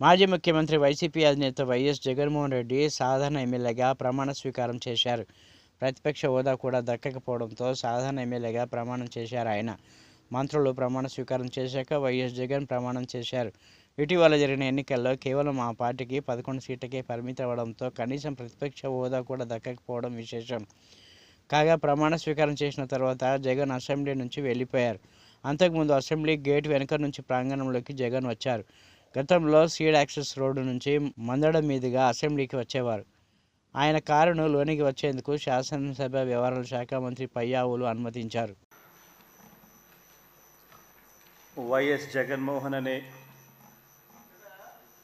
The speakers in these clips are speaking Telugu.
మాజీ ముఖ్యమంత్రి వైసీపీ అధినేత వైఎస్ జగన్మోహన్ రెడ్డి సాధారణ ఎమ్మెల్యేగా ప్రమాణ స్వీకారం చేశారు. ప్రతిపక్ష హోదా కూడా దక్కకపోవడంతో సాధారణ ఎమ్మెల్యేగా ప్రమాణం చేశారు ఆయన. మంత్రులు ప్రమాణ స్వీకారం చేశాక వైఎస్ జగన్ ప్రమాణం చేశారు. ఇటీవల జరిగిన ఎన్నికల్లో కేవలం ఆ పార్టీకి పదకొండు సీట్లకే పరిమితం అవ్వడంతో కనీసం ప్రతిపక్ష హోదా కూడా దక్కకపోవడం విశేషం. కాగా ప్రమాణ స్వీకారం చేసిన తర్వాత జగన్ అసెంబ్లీ నుంచి వెళ్ళిపోయారు. అంతకుముందు అసెంబ్లీ గేట్ వెనుక నుంచి ప్రాంగణంలోకి జగన్ వచ్చారు. గతంలో సీడ్ యాక్సెస్ రోడ్డు నుంచి మందడం మీదుగా అసెంబ్లీకి వచ్చేవారు. ఆయన కారును లోనికి వచ్చేందుకు శాసనసభ వ్యవహారాల శాఖ మంత్రి పయ్యావులు అనుమతించారు. వైఎస్ జగన్మోహన్ అనే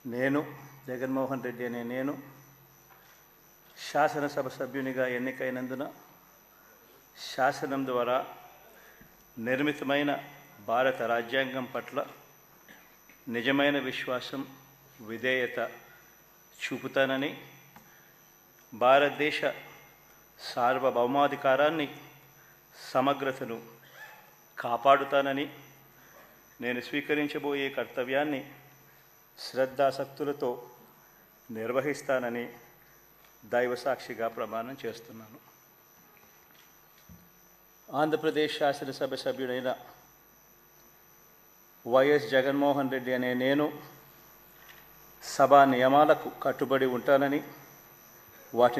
నేను జగన్మోహన్ రెడ్డి అనే నేను శాసనసభ సభ్యునిగా ఎన్నికైనందున శాసనం ద్వారా నిర్మితమైన భారత రాజ్యాంగం పట్ల నిజమైన విశ్వాసం విధేయత చూపుతానని భారతదేశ సార్వభౌమాధికారాన్ని సమగ్రతను కాపాడుతానని నేను స్వీకరించబోయే కర్తవ్యాన్ని శ్రద్ధాసక్తులతో నిర్వహిస్తానని దైవసాక్షిగా ప్రమాణం చేస్తున్నాను. ఆంధ్రప్రదేశ్ శాసనసభ సభ్యుడైన వైఎస్ జగన్మోహన్ రెడ్డి అనే నేను సభా నియమాలకు కట్టుబడి ఉంటానని వాటి